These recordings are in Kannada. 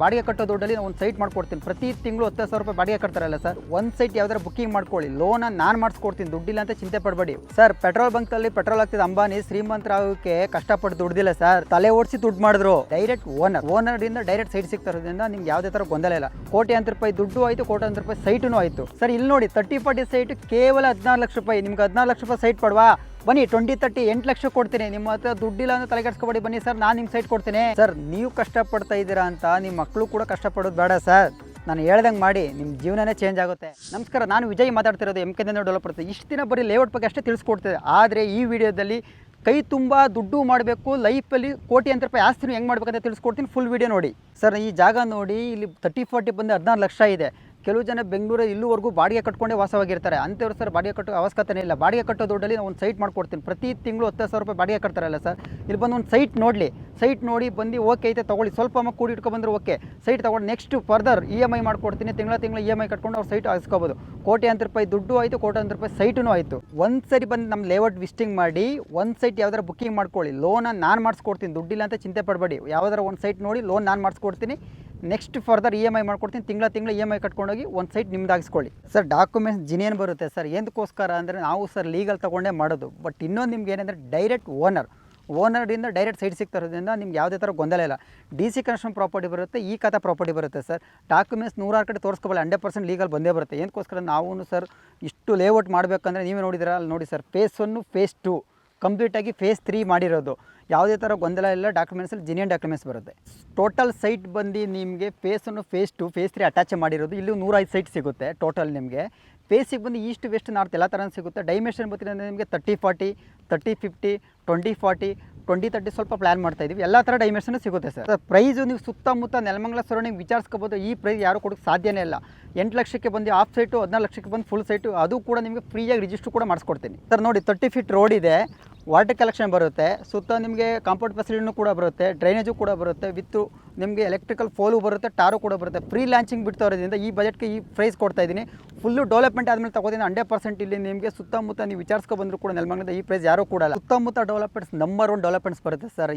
ಬಾಡಿಗೆ ಕಟ್ಟೋ ದುಡ್ಡಲ್ಲಿ ನಾನು ಒಂದು ಸೈಟ್ ಮಾಡ್ಕೊಡ್ತೀನಿ. ಪ್ರತಿ ತಿಂಗಳು ಹತ್ತು ಸಾವಿರ ರೂಪಾಯಿ ಬಾಡಿಗೆ ಕಟ್ತಾರಲ್ಲ ಸರ್? ಒಂದು ಸೈಟ್ ಯಾವ್ದಾರು ಬುಕ್ಕಿಂಗ್ ಮಾಡ್ಕೊಳ್ಳಿ. ಲೋನ ನಾನು ಮಾಡಿಸ್ಕೊಡ್ತೀನಿ. ದುಡ್ಡಿಲ್ಲ ಅಂತ ಚಿಂತೆ ಪಡಬೇಡಿ. ಸರ್ ಪೆಟ್ರೋಲ್ ಬಂಕಲ್ಲಿ ಪೆಟ್ರೋಲ್ ಆಗ್ತಿದೆ ಅಂಬಾನಿ ಶ್ರೀಮಂತರಾಗೋಕ್ಕೆ ಕಷ್ಟಪಟ್ಟು ದುಡ್ದಿಲ್ಲ ಸರ್. ತಲೆ ಓಡಿಸಿ ದುಡ್ಡು ಮಾಡಿದ್ರು. ಡೈರೆಕ್ಟ್ ಓನರ್ ಓನರ್ ಇಂದ ಡೈರೆಕ್ಟ್ ಸೈಟ್ ಸಿಗ್ತಾರೋದ್ರಿಂದ ನಿಮ್ಗೆ ಯಾವುದೇ ಥರ ಗೊಂದಲ ಇಲ್ಲ. ಕೋಟ್ಯಾಂತರ ರೂಪಾಯಿ ದುಡ್ಡು ಆಯಿತು, ಕೋಟ್ಯಾಂತರ ರೂಪಾಯಿ ಸೈಟು ಆಯಿತು. ಸರ್, ಇಲ್ಲಿ ನೋಡಿ ತರ್ಟಿ ಫಾರ್ಟಿ ಸೈಟ್ ಕೇವಲ ಹದಿನಾರು ಲಕ್ಷ ರೂಪಾಯಿ. ನಿಮ್ಗೆ ಹದಿನಾರು ಲಕ್ಷ ರೂಪಾಯಿ ಸೈಟ್ ಪಡ್ವಾ ಬನ್ನಿ ಟ್ವೆಂಟಿ ತರ್ಟಿ ಎಂಟು ಲಕ್ಷ ಕೊಡ್ತೀನಿ. ನಿಮ್ಮ ಹತ್ರ ದುಡ್ಡಿಲ್ಲ ಅಂದ್ರೆ ತಲೆ ಕೆಡ್ಸ್ಕೊಬೇಡಿ ಬನ್ನಿ ಸರ್, ನಾನು ನಿಮ್ಗೆ ಸೈಟ್ ಕೊಡ್ತೀನಿ. ಸರ್, ನೀವು ಕಷ್ಟಪಡ್ತಾ ಇದ್ದೀರಾ ಅಂತ ನಿಮ್ಮ ಮಕ್ಕಳು ಕೂಡ ಕಷ್ಟಪಡೋದು ಬೇಡ ಸರ್. ನಾನು ಹೇಳ್ದಂಗೆ ಮಾಡಿ ನಿಮ್ಮ ಜೀವನನೇ ಚೇಂಜ್ ಆಗುತ್ತೆ. ನಮಸ್ಕಾರ, ನಾನು ವಿಜಯ್ ಮಾತಾಡ್ತಿರೋದು ಎಂ ಕೆ ಡೆವಲಪರ್ ಇಷ್ಟು ದಿನ ಬರೀ ಲೇಔಟ್ ಬಗ್ಗೆ ಅಷ್ಟೇ ತಿಳಿಸ್ಕೊಡ್ತಿದೆ ಆದರೆ ಈ ವಿಡಿಯೋದಲ್ಲಿ ಕೈ ತುಂಬ ದುಡ್ಡು ಮಾಡಬೇಕು ಲೈಫಲ್ಲಿ ಕೋಟಿ ಅಂತ ರೂಪಾಯಿ ಆಸ್ತಿನೂ ಹೆಂಗೆ ಮಾಡಬೇಕಂತ ತಿಳಿಸ್ಕೊಡ್ತೀನಿ ಫುಲ್ ವಿಡಿಯೋ ನೋಡಿ. ಸರ್, ಈ ಜಾಗ ನೋಡಿ, ಇಲ್ಲಿ ತರ್ಟಿ ಫೋರ್ಟಿ ಬಂದು ಹದಿನಾರು ಲಕ್ಷ ಇದೆ. ಕೆಲವು ಜನ ಬೆಂಗಳೂರು ಇಲ್ಲಿವರೆಗೂ ಬಾಡಿಗೆ ಕಟ್ಕೊಂಡೇ ವಾಸವಾಗಿರ್ತಾರೆ. ಅಂಥವ್ರು ಸರ್ ಬಾಡಿಗೆ ಕಟ್ಟೋ ಅವಶ್ಯಕತೆನೇ ಇಲ್ಲ. ಬಾಡಿಗೆ ಕಟ್ಟೋ ದುಡ್ಡಲ್ಲಿ ನಾವು ಒಂದು ಸೈಟ್ ಮಾಡ್ಕೊಡ್ತೀನಿ. ಪ್ರತಿ ತಿಂಗಳು ಹತ್ತು ಸಾವಿರ ರೂಪಾಯಿ ಬಾಡಿಗೆ ಕಟ್ತಾರಲ್ಲ ಸರ್. ಇಲ್ಲಿ ಬಂದು ಒಂದು ಸೈಟ್ ನೋಡಲಿ. ಸೈಟ್ ನೋಡಿ ಬಂದು ಓಕೆ ಐತೆ ತೊಗೊಳ್ಳಿ. ಸ್ವಲ್ಪ ಅಮ್ಮ ಕೂಡಿ ಇಟ್ಕೊಬಂದ್ರೆ ಓಕೆ. ಸೈಟ್ ತೊಗೊಂಡು next further E M I ಮಾಡ್ಕೊಡ್ತೀನಿ. ತಿಂಗಳ ತಿಂಗಳ ಇ ಎಂ ಐ ಕಟ್ಕೊಂಡು ಅವ್ರು ಸೈಟ್ ಹಾಸ್ಕೋಬೋದು ಕೋಟಿ ಅಂತ ರೂಪಾಯಿ ದುಡ್ಡು ಆಯಿತು, ಕೋಟಿ ಅಂತ ರೂಪಾಯಿ ಸೈಟೂ ಆಯಿತು. ಒಂದು ಸರಿ ಬಂದು ನಮ್ಮ ಲೇಔಟ್ ವಿಸಿಟಿಂಗ್ ಮಾಡಿ, ಒಂದು ಸೈಟ್ ಯಾವ್ದಾರು ಬುಕ್ಕಿಂಗ್ ಮಾಡ್ಕೊಳ್ಳಿ. ಲೋನ ನಾನು ಮಾಡಿಸ್ಕೊಡ್ತೀನಿ. ದುಡ್ಡಿಲ್ಲ ಅಂತ ಚಿಂತೆ ಪಡಬೇಡಿ. ಯಾವ್ದಾರ ಒಂದು ಸೈಟ್ ನೋಡಿ ಲೋನ್ ನಾನು ಮಾಡಿಸ್ಕೊಡ್ತೀನಿ. Next further E M I ಮಾಡ್ಕೊಡ್ತೀನಿ. ತಿಂಗಳ ತಿಂಗಳ ಇ ಎಂ ಐ ಕಟ್ಕೊಂಡೋಗಿ ಒಂದು ಸೈಟ್ ನಿಮ್ದಾಗಿಸ್ಕೊಳ್ಳಿ. ಸರ್ ಡಾಕ್ಯುಮೆಂಟ್ಸ್ ಜಿನೇನು ಬರುತ್ತೆ ಸರ್ ಎಂದಕ್ಕೋಸ್ಕರ ಅಂದರೆ ನಾವು ಸರ್ ಲೀಗಲ್ ತೊಗೊಂಡೇ ಮಾಡೋದು. ಬಟ್ ಇನ್ನೊಂದು ನಿಮ್ಗೆ ಏನಂದರೆ ಡೈರೆಕ್ಟ್ ಓನರ್ ಓನರಿಂದ ಡೈರೆಕ್ಟ್ ಸೈಟ್ ಸಿಗ್ತಾರೋದ್ರಿಂದ ನಿಮ್ಗೆ ಯಾವುದೇ ಥರ ಗೊಂದಲ ಇಲ್ಲ. ಡಿ ಸಿ ಕನ್ಸ್ಟ್ರಮ್ ಪ್ರಾಪರ್ಟಿ ಬರುತ್ತೆ ಈ ಕಥಾ ಪ್ರಾಪರ್ಟಿ ಬರುತ್ತೆ ಸರ್ ಡಾಕ್ಯುಮೆಂಟ್ಸ್ ನೂರಾರು ಕಡೆ ತೋರಿಸ್ಕೊಬಲ್ಲ ಹಂಡ್ರೆಡ್ ಪರ್ಸೆಂಟ್ ಲೀಗಲ್ ಬಂದೇ ಬರುತ್ತೆ. ಏನಕ್ಕೋಸ್ಕರ ನಾವು ಸರ್ ಇಷ್ಟು ಲೇಔಟ್ ಮಾಡಬೇಕಂದ್ರೆ ನೀವೇ ನೋಡಿದಿರ? ಅಲ್ಲಿ ನೋಡಿ sir phase one phase two ಕಂಪ್ಲೀಟಾಗಿ ಫೇಸ್ ತ್ರೀ ಮಾಡಿರೋದು. ಯಾವುದೇ ಥರ ಗೊಂದಲ ಇಲ್ಲ ಡಾಕ್ಯುಮೆಂಟ್ಸಲ್ಲಿ ಜಿನಿಯನ್ ಡಾಕ್ಯುಮೆಂಟ್ಸ್ ಬರುತ್ತೆ. ಟೋಟಲ್ ಸೈಟ್ ಬಂದು ನಿಮಗೆ ಫೇಸನ್ನು phase two phase three attach ಮಾಡಿರೋದು, ಇಲ್ಲಿ ನೂರೈದು ಸೈಟ್ ಸಿಗುತ್ತೆ ಟೋಟಲ್ ನಿಮಗೆ. ಫೇಸಿಗೆ ಬಂದು ಈಸ್ಟ್ ವೆಸ್ಟ್ ನಾರ್ತ್ ಎಲ್ಲ ಥರ ಸಿಗುತ್ತೆ. ಡೈಮೆನ್ಷನ್ ಬರ್ತೀನಿ ನಿಮಗೆ thirty forty thirty fifty twenty forty twenty thirty ಸ್ವಲ್ಪ ಪ್ಲ್ಯಾನ್ ಮಾಡ್ತಾ ಇದ್ದೀವಿ ಎಲ್ಲ ಥರ ಡೈಮೆನ್ಷನ್ ಸಿಗುತ್ತೆ ಸರ್. ಪ್ರೈಸು ನೀವು ಸುತ್ತಮುತ್ತ ನೆಲಮಂಗಲ ಸರೌಂಡಿಂಗ್ ವಿಚಾರಿಸ್ಕೋಬೋದು, ಈ ಪ್ರೈಸ್ ಯಾರು ಕೊಡೋಕ್ಕೆ ಸಾಧ್ಯನೇ ಇಲ್ಲ. ಎಂಟು ಲಕ್ಷಕ್ಕೆ ಬಂದು ಆಫ್ ಸೈಟು ಹದಿನಾಲ್ಕು ಲಕ್ಷಕ್ಕೆ ಬಂದು ಫುಲ್ ಸೈಟು ಅದು ಕೂಡ ನಿಮಗೆ ಫ್ರೀಯಾಗಿ ರಿಜಿಸ್ಟ್ರು ಕೂಡ ಮಾಡಿಸ್ಕೊಡ್ತೀನಿ. ಸರ್ ನೋಡಿ ತರ್ಟಿ ಫೀಟ್ ರೋಡ್ ಇದೆ. ವಾಟರ್ ಕಲೆಕ್ಷನ್ ಬರುತ್ತೆ. ಸುತ್ತ ನಿಮಗೆ ಕಾಂಪೌಂಡ್ ಫೆಸಿಲಿಟಿನೂ ಕೂಡ ಬರುತ್ತೆ ಡ್ರೈನೇಜು ಕೂಡ ಬರುತ್ತೆ ವಿತ್ತು ನಿಮಗೆ ಎಲೆಕ್ಟ್ರಿಕಲ್ ಫೋಲು ಬರುತ್ತೆ, ಟಾರು ಕೂಡ ಬರುತ್ತೆ. ಫ್ರೀ ಲಾಂಚಿಂಗ್ ಬಿಡ್ತಾ ಈ ಬಜೆಟ್ಗೆ ಈ ಪ್ರೈಸ್ ಕೊಡ್ತಾ ಇದ್ದೀನಿ. ಫುಲ್ಲು ಡೆವಲಪ್ಮೆಂಟ್ ಆದಮೇಲೆ ತಗೋತೀನಿ. ಹಂಡ್ರೆಡ್ ಪರ್ಸೆಂಟ್ ಇಲ್ಲಿ ನಿಮಗೆ ಸುತ್ತಮುತ್ತ ನೀವು ವಿಚಾರಿಸ್ಕೊ ಬಂದರೂ ಕೂಡ ನೆಲಮಂಗಲದ ಈ ಪ್ರೈಸ್ ಯಾರೂ ಕೂಡ ಸುತ್ತಮುತ್ತ ಡೆವಲಪ್ಮೆಂಟ್ಸ್ ನಂಬರ್ ಒನ್ ಡೆವಲಪ್ಮೆಂಟ್ಸ್ ಬರುತ್ತೆ ಸರ್.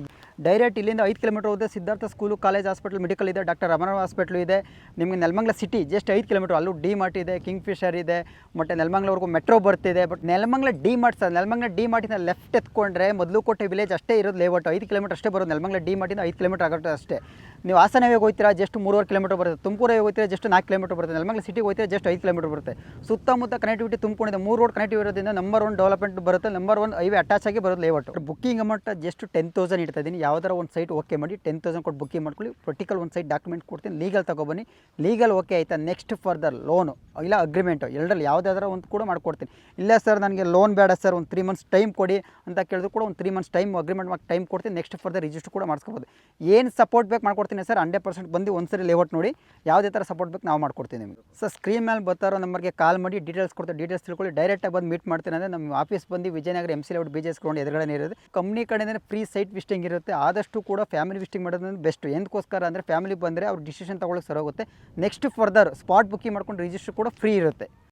ಡೈರೆಕ್ಟ್ ಇಲ್ಲಿಂದ ಐದು ಕಿಲೋಮೀಟರ್ ಹೋದರೆ Siddhartha school college hospital medical ಇದೆ ಡಾಕ್ಟರ್ ರಮಣ ಹಾಸ್ಪಿಟ್ಲು ಇದೆ. ನಿಮಗೆ ನೆಲಮಂಗಲ ಸಿಟಿ ಜಸ್ಟ್ ಐದು ಕಿಲೋಮೀಟರ್ ಅಲ್ಲೂ ಡಿ ಮಾರ್ಟ್ ಇದೆ ಕಿಂಗ್ ಫಿಶರ್ ಇದೆ, ಮತ್ತು ನೆಲಮಂಗ್ಲವರೆಗೂ ಮೆಟ್ರೋ ಬರ್ತಿದೆ. But Nelamangala D Mart sir, Nelamangala D ಮಾರ್ಟಿನ left ಎತ್ಕೊಂಡ್ರೆ ಮೊದಲು ಕೋಟೆ ವಿಲೇಜ್ ಅಷ್ಟೇ ಇರೋದು ಲೇಔಟ್ ಐದು ಕಿಲೋಮೀಟರ್ ಅಷ್ಟೇ ಬರೋದು ನೆಲಮಂಗಲ ಡಿ ಮಾರ್ಟಿಂದ ಐದು ಕಿಲೋಮೀಟರ್ ಆಗುತ್ತೆ ಅಷ್ಟೇ. ನೀವು ಹಾಸನವೇ ಹೋಗ್ತೀರಾ ಜಸ್ಟ್ ಮೂರುವರೆ ಕಿಲೋಮೀಟರ್ ಬರುತ್ತೆ. ತುಮಕೂರಿಗೆ ಹೋಗ್ತೀರಾ ಜಸ್ಟ್ ನಾಲ್ಕು ಕಿಲೋಮೀಟರ್ ಬರುತ್ತೆ. ನೆಲಮಂಗಲ ಸಿಟಿಗೆ ಹೋಗ್ತೀರಾ ಜಸ್ಟ್ ಐದು ಕಿಲೋಮೀಟರ್ ಬರುತ್ತೆ. ಸುತ್ತಮುತ್ತ ಕನೆಕ್ಟಿವಿಟಿ ತುಂಬಿಕೊಂಡಿದೆ ಮೂರು ರೋಡ್ ಕನೆಕ್ಟಿವ್ ಇರೋದ್ರಿಂದ ನಂಬರ್ ಒನ್ ಡೆವಲಪ್ಮೆಂಟ್ ಬರುತ್ತೆ ನಂಬರ್ ಒನ್ ಹೈವೇ ಅಟ್ಯಾಚ್ ಆಗಿ ಬರೋದು layout booking amount just ten thousand ಇಡ್ತಾ ಇದ್ದೀನಿ ಯಾವ್ದಾರ ಒಂದು ಸೈಟ್ ಓಕೆ ಮಾಡಿ ಟೆನ್ ತೌಸಂಡ್ ಕೊಟ್ಟು ಬುಕ್ಕಿಂಗ್ ಮಾಡ್ಕೊಳ್ಳಿ. ಪರ್ಟಿಕಲ್ ಒಂದು ಸೈಟ್ ಡಾಕ್ಯುಮೆಂಟ್ ಕೊಡ್ತೀನಿ. ಲೀಗಲ್ ತಗೊಬನ್ನಿ. ಲೀಗಲ್ ಓಕೆ ಆಯ್ತಾ? ನೆಕ್ಸ್ಟ್ ಫರ್ದರ್ ಲೋನು ಇಲ್ಲ ಅಗ್ರಿಮೆಂಟು ಎರಡರಲ್ಲಿ ಯಾವುದಾದ್ರೂ ಒಂದು ಕೂಡ ಮಾಡ್ಕೊಡ್ತೀನಿ. ಇಲ್ಲ ಸರ್ ನನಗೆ ಲೋನ್ ಬೇಡ ಸರ್ ಒಂದು ತ್ರೀ ಮಂತ್ಸ್ ಟೈಮ್ ಕೊಡಿ ಅಂತ ಕೇಳಿದ್ರು ಕೂಡ ಒಂದು ತ್ರೀ ಮಂತ್ಸ್ ಟೈಮ್ ಅಗ್ರಿಮೆಂಟ್ ಮಾಡಿ ಟೈಮ್ ಕೊಡ್ತೀನಿ. ನೆಕ್ಸ್ಟ್ ಫರ್ದರ್ ರಿಜಿಸ್ಟರ್ ಕೂಡ ಮಾಡಿಸ್ಕೊಬೋದು. ಏನು ಸಪೋರ್ಟ್ ಬೇಕು ಮಾಡ್ಕೊಡ್ತೀನಿ. ಸರ್ ಹಂಡ್ರೆಡ್ ಪರ್ಸೆಂಟ್ ಬಂದು ಒಂದು ಸರಿ ಲೇಔಟ್ ನೋಡಿ, ಯಾವುದೇ ಥರ ಸಪೋರ್ಟ್ ಬೇಕು ನಾವು ಮಾಡ್ಕೊಡ್ತೀನಿ ನಿಮಗೆ. ಸರ್ ಸ್ಕ್ರೀನ್ ಮೇಲೆ ಬರ್ತಾರೋ ನಂಬರ್ಗೆ ಕಾಲ್ ಮಾಡಿ ಡೀಟೇಲ್ಸ್ ಕೊಡ್ತಾರೆ ಡೀಟೇಲ್ಸ್ ತಿಳ್ಕೊಳ್ಳಿ ಡೈರೆಕ್ಟಾಗಿ ಬಂದು ಮೀಟ್ ಮಾಡ್ತೀನಿ ಅಂದರೆ ನಮ್ಮ ಆಫೀಸ್ ಬಂದು Vijayanagar M C layout B J ground ಎದುರುಗಡೆ ಇರೋದು. ಕಂಪ್ನಿ ಕಡೆಯಿಂದ ಫ್ರೀ ಸೈಟ್ ವಿಸ್ಟಿಂಗ್ ಇರುತ್ತೆ. ಆದಷ್ಟು ಕೂಡ ಫ್ಯಾಮಿಲಿ ವಿಸ್ಟಿಂಗ್ ಮಾಡೋದ್ರಿಂದ ಬೆಸ್ಟ್ ಎಂದಕ್ಕೋಸ್ಕರ ಅಂದರೆ ಫ್ಯಾಮಿಲಿ ಬಂದರೆ ಅವ್ರು ಡಿಸಿಷನ್ ತೊಗೊಳಕ್ಕೆ ಸರೋಗುತ್ತೆ ನೆಕ್ಸ್ಟ್ ಫರ್ದರ್ ಸ್ಪಾಟ್ ಬುಕ್ಕಿಂಗ್ ಮಾಡ್ಕೊಂಡು ರಿಜಿಸ್ಟರ್ ಕೂಡ ಫ್ರೀ ಇರುತ್ತೆ.